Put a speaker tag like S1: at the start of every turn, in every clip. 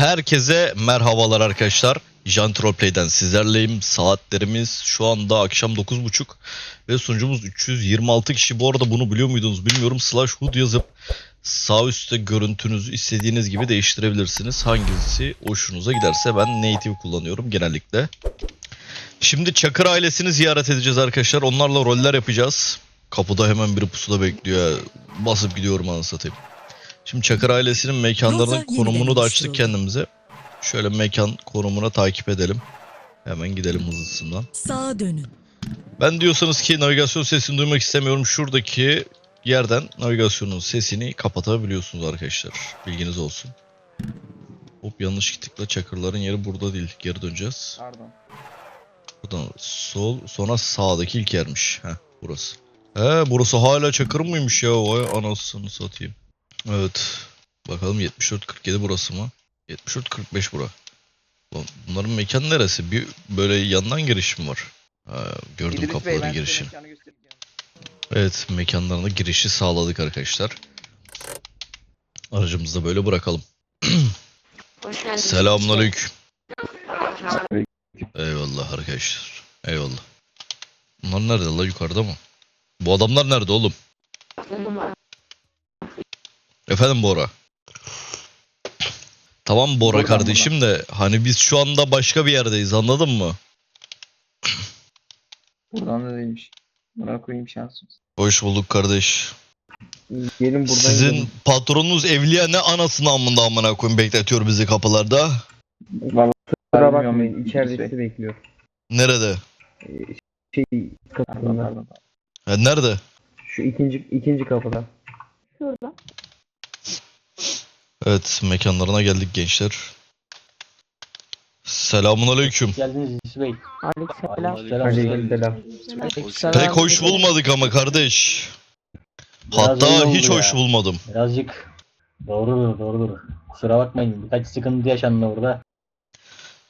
S1: Herkese merhabalar arkadaşlar. Jantro Play'den sizlerleyim. Saatlerimiz şu anda akşam 9.30 ve sunucumuz 326 kişi. Bu arada bunu biliyor muydunuz bilmiyorum. Slash hood yazıp sağ üstte görüntünüzü istediğiniz gibi değiştirebilirsiniz. Hangisi hoşunuza giderse ben native kullanıyorum genellikle. Şimdi Çakır ailesini ziyaret edeceğiz arkadaşlar. Onlarla roller yapacağız. Kapıda hemen biri pusuda bekliyor. Basıp gidiyorum anasını satayım. Şimdi Çakır ailesinin mekanlarının konumunu da açtık kendimize. Şöyle mekan konumuna takip edelim. Hemen gidelim hızlısından.
S2: Sağa dönün.
S1: Ben diyorsanız ki navigasyon sesini duymak istemiyorum. Şuradaki yerden navigasyonun sesini kapatabiliyorsunuz arkadaşlar. Bilginiz olsun. Hop yanlış gittikle Çakırların yeri burada değil. Geri döneceğiz.
S3: Pardon.
S1: Buradan sol sonra sağdaki ilk yermiş. Heh burası. He burası hala Çakır mıymış ya? Vay anasını satayım. Evet. Bakalım 74-47 burası mı? 74-45 bura. Lan bunların mekan neresi? Bir böyle yandan giriş mi var? Ha, gördüm
S3: İdris
S1: kapıların
S3: ben size
S1: girişini.
S3: mekanı göstereyim.
S1: Evet mekanlarına girişi sağladık arkadaşlar. Aracımızı da böyle bırakalım.
S4: Hoş geldiniz.
S1: Selamünaleyküm. Eyvallah arkadaşlar. Eyvallah. Bunlar nerede la yukarıda mı? Bu adamlar nerede oğlum? Efendim Bora. Tamam Bora
S3: Buradan,
S1: kardeşim de hani biz şu anda başka bir yerdeyiz anladın mı?
S3: Buradan da değilmiş. Buna koyayım şansımız.
S1: Hoş bulduk kardeş.
S3: Gelin buradan
S1: Sizin
S3: gidelim.
S1: patronunuz Evliya ne anasını amında amına koyayım bekletiyor bizi kapılarda.
S3: Vallahi
S5: Kusura bakmayın içeride
S3: Bey.
S5: sizi bekliyor.
S1: Nerede?
S5: Şey
S3: Pardon
S5: kapısında.
S3: pardon.
S1: Ha, nerede?
S5: Şu ikinci ikinci kapıda.
S4: Şurada.
S1: Evet mekanlarına geldik gençler. Selamun aleyküm.
S6: geldiniz İdris Bey.
S4: Aleykümselam.
S5: Aleykümselam.
S1: Pek hoş bulmadık ama kardeş.
S6: Biraz
S1: Hatta hiç
S6: ya.
S1: hoş bulmadım.
S6: Birazcık doğrudur doğrudur. Kusura bakmayın birkaç sıkıntı yaşandı orada.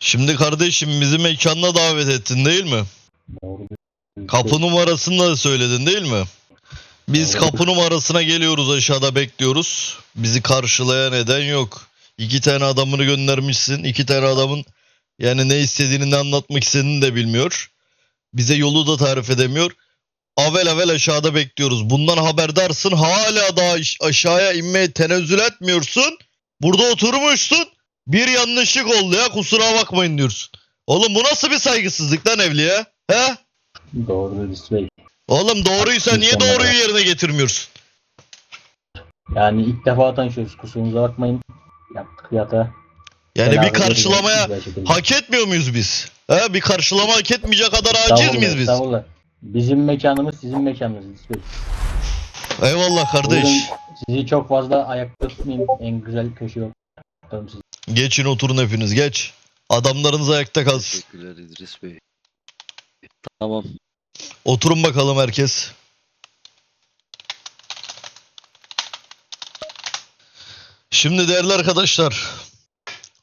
S1: Şimdi kardeşim bizi mekanına davet ettin değil mi?
S6: Doğrudur.
S1: Kapı numarasını da söyledin değil mi? Biz
S6: Doğru.
S1: kapı numarasına geliyoruz aşağıda bekliyoruz. Bizi karşılayan eden yok. İki tane adamını göndermişsin. İki tane adamın yani ne istediğini ne anlatmak istediğini de bilmiyor. Bize yolu da tarif edemiyor. Avel avel aşağıda bekliyoruz. Bundan haberdarsın. Hala daha aş- aşağıya inmeye tenezzül etmiyorsun. Burada oturmuşsun. Bir yanlışlık oldu ya kusura bakmayın diyorsun. Oğlum bu nasıl bir saygısızlık lan evliya? He?
S6: Doğrudur İdris Bey.
S1: Oğlum doğruysa niye doğruyu yerine getirmiyorsun?
S6: Yani ilk defa tanışıyoruz kusurumuza bakmayın. Yaptık yata.
S1: Yani bir karşılamaya hak etmiyor muyuz biz? He? Bir karşılama hak etmeyecek kadar aciz miyiz biz?
S6: estağfurullah. Bizim mekanımız sizin mekanınız.
S1: Eyvallah kardeş.
S6: Buyurun, sizi çok fazla ayakta tutmayayım. En güzel köşe yok.
S1: Geçin oturun hepiniz geç. Adamlarınız ayakta kalsın.
S7: Teşekkürler İdris Bey. Tamam.
S1: Oturun bakalım herkes. Şimdi değerli arkadaşlar.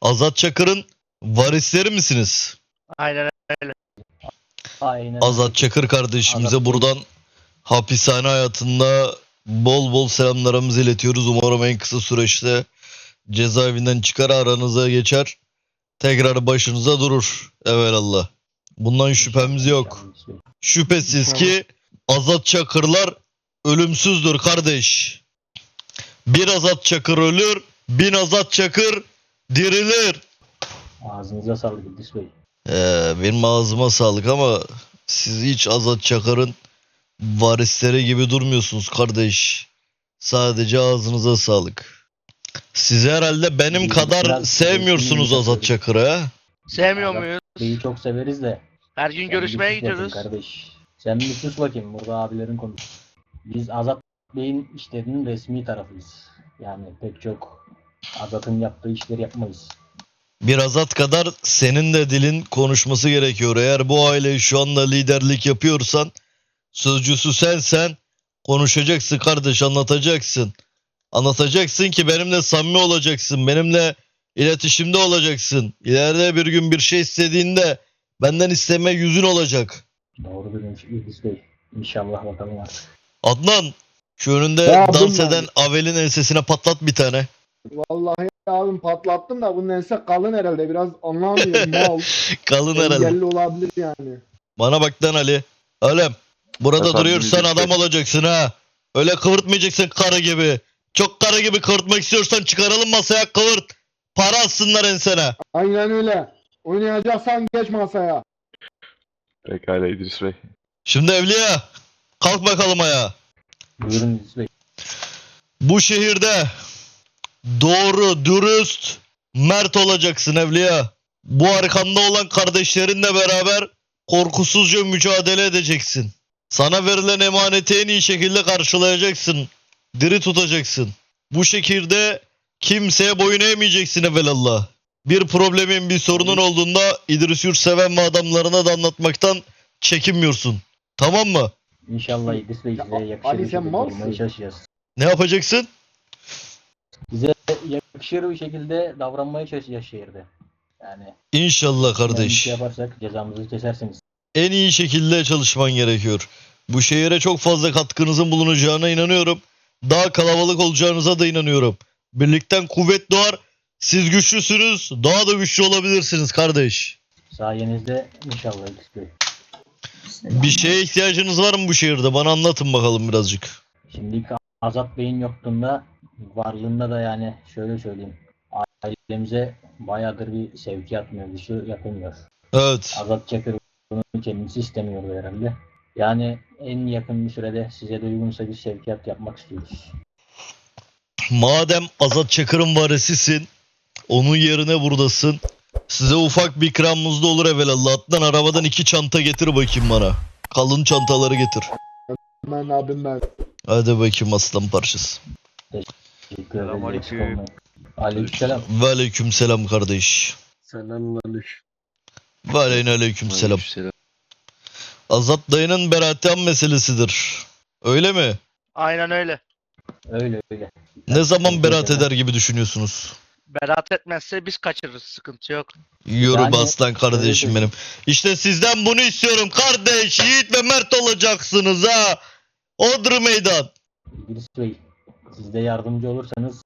S1: Azat Çakır'ın varisleri misiniz?
S6: Aynen.
S1: Azat Çakır kardeşimize
S6: Azat
S1: buradan hapishane hayatında bol bol selamlarımızı iletiyoruz. Umarım en kısa süreçte cezaevinden çıkar aranıza geçer. Tekrar başınıza durur. Evelallah. Bundan şüphemiz yok. Şüphesiz ki Azat Çakırlar ölümsüzdür kardeş. Bir Azat Çakır ölür, bin Azat Çakır dirilir.
S6: Ağzınıza sağlık İdris Bey.
S1: Ee, benim ağzıma sağlık ama siz hiç Azat Çakır'ın varisleri gibi durmuyorsunuz kardeş. Sadece ağzınıza sağlık. Siz herhalde benim kadar sevmiyorsunuz Azat Çakır'ı ha?
S8: Sevmiyor muyuz?
S6: Bey'i çok severiz de.
S8: Her gün
S6: sen
S8: görüşmeye
S6: bir sus bakayım
S8: gidiyoruz.
S6: Kardeş. Sen bir sus bakayım burada abilerin konuş. Biz Azat Bey'in işlerinin resmi tarafıyız. Yani pek çok Azat'ın yaptığı işleri yapmayız.
S1: Bir Azat kadar senin de dilin konuşması gerekiyor. Eğer bu aileyi şu anda liderlik yapıyorsan sözcüsü sensen konuşacaksın kardeş anlatacaksın. Anlatacaksın ki benimle samimi olacaksın. Benimle iletişimde olacaksın. İleride bir gün bir şey istediğinde benden isteme yüzün olacak.
S6: Doğru demiş İdris Bey. İnşallah bakalım artık.
S1: Adnan şu önünde
S5: Ya
S1: dans
S5: bunlar-
S1: eden Avel'in ensesine patlat bir tane.
S2: Vallahi abim patlattım da bunun ense kalın herhalde biraz anlamıyorum mal.
S1: Kalın herhalde.
S2: Engelli olabilir yani.
S1: Bana bak lan Ali. Oğlum burada
S7: Efendim,
S1: duruyorsan
S7: İdris Bey.
S1: adam olacaksın ha. Öyle kıvırtmayacaksın karı gibi. Çok karı gibi kıvırtmak istiyorsan çıkaralım masaya kıvırt. Para atsınlar ensene.
S2: Aynen öyle. Oynayacaksan geç masaya.
S8: Pekala İdris Bey.
S1: Şimdi Evliya kalk bakalım ayağa.
S6: Buyurun İdris Bey.
S1: Bu şehirde doğru, dürüst, mert olacaksın Evliya. Bu arkanda olan kardeşlerinle beraber korkusuzca mücadele edeceksin. Sana verilen emaneti en iyi şekilde karşılayacaksın. Diri tutacaksın. Bu şekilde kimseye boyun eğmeyeceksin evelallah. Bir problemin, bir sorunun olduğunda İdris Yurtseven ve adamlarına da anlatmaktan çekinmiyorsun. Tamam mı?
S6: İnşallah İdris Bey size yakışır
S2: Ali
S6: bir
S2: sen
S6: şekilde
S2: malsın.
S6: çalışacağız.
S1: Ne yapacaksın?
S6: Size yakışır bir şekilde davranmaya çalışacağız şehirde. Yani
S1: İnşallah kardeş.
S6: yaparsak cezamızı kesersiniz.
S1: en iyi şekilde çalışman gerekiyor. Bu şehire çok fazla katkınızın bulunacağına inanıyorum. Daha kalabalık olacağınıza da inanıyorum. Birlikten kuvvet doğar. Siz güçlüsünüz. Daha da güçlü olabilirsiniz kardeş.
S6: Sayenizde inşallah Bey.
S1: Bir şeye ihtiyacınız var mı bu şehirde? Bana anlatın bakalım birazcık.
S6: Şimdi Azat Bey'in yokluğunda varlığında da yani şöyle söyleyeyim. Ailemize bayağıdır bir sevkiyat mevzusu yapılmıyor.
S1: Evet.
S6: Azat Çakır bunu kendisi istemiyordu herhalde. Yani en yakın bir sürede size de uygunsa bir sevkiyat yapmak istiyoruz.
S1: Madem Azat Çakır'ın varisisin. Onun yerine buradasın. Size ufak bir ikramımız da olur evvelallah. Atlan arabadan iki çanta getir bakayım bana. Kalın çantaları getir.
S2: Ben abim ben.
S1: Hadi bakayım aslan parçası.
S6: Teşekkür.
S7: Selamünaleyküm.
S6: Aleykümselam.
S1: Ve aleyküm selam kardeş.
S7: Selamünaleyküm.
S1: Ve aleyna aleyküm selam.
S7: Aleykümselam.
S1: Azat dayının beratiyan meselesidir. Öyle mi?
S9: Aynen öyle.
S6: Öyle öyle.
S1: Ne zaman beraat eder gibi düşünüyorsunuz?
S9: Beraat etmezse biz kaçırırız. Sıkıntı yok.
S1: Yürü
S6: Yani-
S1: be aslan kardeşim benim. İşte sizden bunu istiyorum kardeş. Yiğit ve mert olacaksınız ha. Odru meydan.
S6: İdris Bey, siz de yardımcı olursanız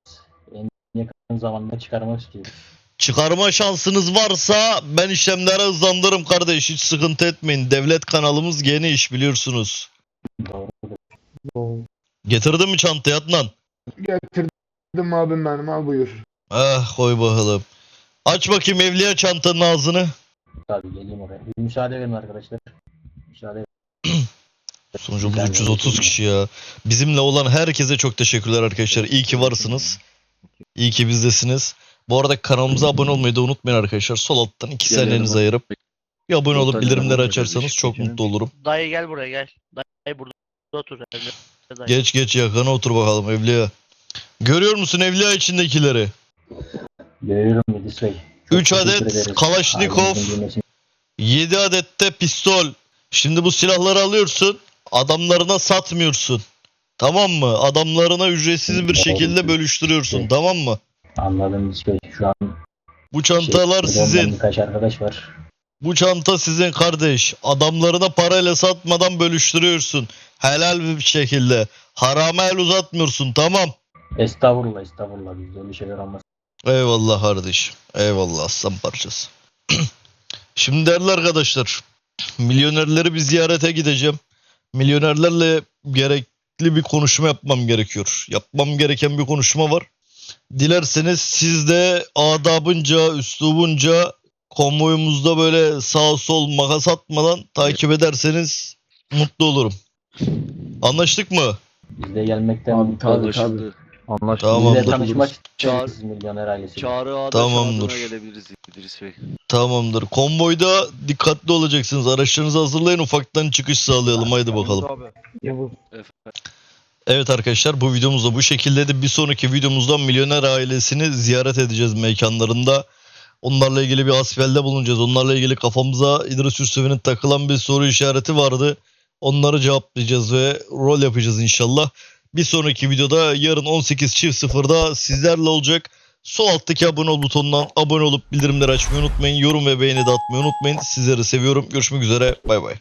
S6: en yakın zamanda çıkarmak istiyoruz.
S1: Çıkarma şansınız varsa ben işlemleri hızlandırırım kardeş. Hiç sıkıntı etmeyin. Devlet kanalımız geniş biliyorsunuz.
S6: Doğrudur.
S1: Getirdin mi çantayı Adnan?
S2: Getirdim abim benim al buyur.
S1: Ah koy bakalım. Aç bakayım evliya çantanın ağzını.
S6: Tabii geleyim oraya. Bir müsaade verin arkadaşlar. Müsaade
S1: Sunucumuz
S6: Güzel
S1: 330
S6: oldu.
S1: kişi ya. Bizimle olan herkese çok teşekkürler arkadaşlar. İyi ki varsınız. İyi ki bizdesiniz. Bu arada kanalımıza abone olmayı da unutmayın arkadaşlar. Sol alttan 2
S7: Gelelim
S1: saniyenizi
S7: abi.
S1: ayırıp bir abone olup bildirimleri açarsanız çok mutlu olurum.
S9: Dayı gel buraya gel. Dayı burada otur. Dayı.
S1: Geç geç yakana otur bakalım Evliya. Görüyor musun Evliya içindekileri?
S6: Görüyorum İdris Bey. Çok
S1: 3
S6: teşekkür
S1: adet. Kalaşnikov,
S6: Ailemizin bilmesi-
S1: 7 adet de pistol. Şimdi bu silahları alıyorsun. Adamlarına satmıyorsun. Tamam mı? Adamlarına ücretsiz bir şekilde bölüştürüyorsun. Tamam mı?
S6: Anladım İdris Bey. Şu an
S1: Bu çantalar
S6: şehirde
S1: sizin.
S6: Birkaç arkadaş var.
S1: Bu çanta sizin kardeş. Adamlarına parayla satmadan bölüştürüyorsun. Helal bir şekilde. Harama el uzatmıyorsun tamam.
S6: Estağfurullah estağfurullah. Bizde öyle şeyler olmaz.
S1: Eyvallah kardeş. Eyvallah aslan parçası. Şimdi değerli arkadaşlar. Milyonerleri bir ziyarete gideceğim. Milyonerlerle gerekli bir konuşma yapmam gerekiyor. Yapmam gereken bir konuşma var. Dilerseniz siz de adabınca, üslubunca konvoyumuzda böyle sağ sol makas atmadan takip ederseniz mutlu olurum. Anlaştık mı?
S6: Biz de gelmekten
S5: Abi, tabii,
S7: Anlaşıldı.
S5: Anlaştık.
S1: Tamam.
S6: Tanışmak milyoner ailesi.
S7: Çağrı Ağa'da
S1: Tamamdır.
S7: gelebiliriz İdris Bey.
S1: Tamamdır. Konvoyda dikkatli olacaksınız. Araçlarınızı hazırlayın. Ufaktan çıkış sağlayalım. Haydi bakalım.
S5: Yavuz.
S1: Evet arkadaşlar bu videomuz da bu şekilde de bir sonraki videomuzda milyoner ailesini ziyaret edeceğiz mekanlarında. Onlarla ilgili bir asfelde bulunacağız. Onlarla ilgili kafamıza İdris Yurtseven'in takılan bir soru işareti vardı. Onları cevaplayacağız ve rol yapacağız inşallah. Bir sonraki videoda yarın 18.00'da sizlerle olacak. Sol alttaki abone ol butonundan abone olup bildirimleri açmayı unutmayın. Yorum ve beğeni de atmayı unutmayın. Sizleri seviyorum. Görüşmek üzere. Bay bay.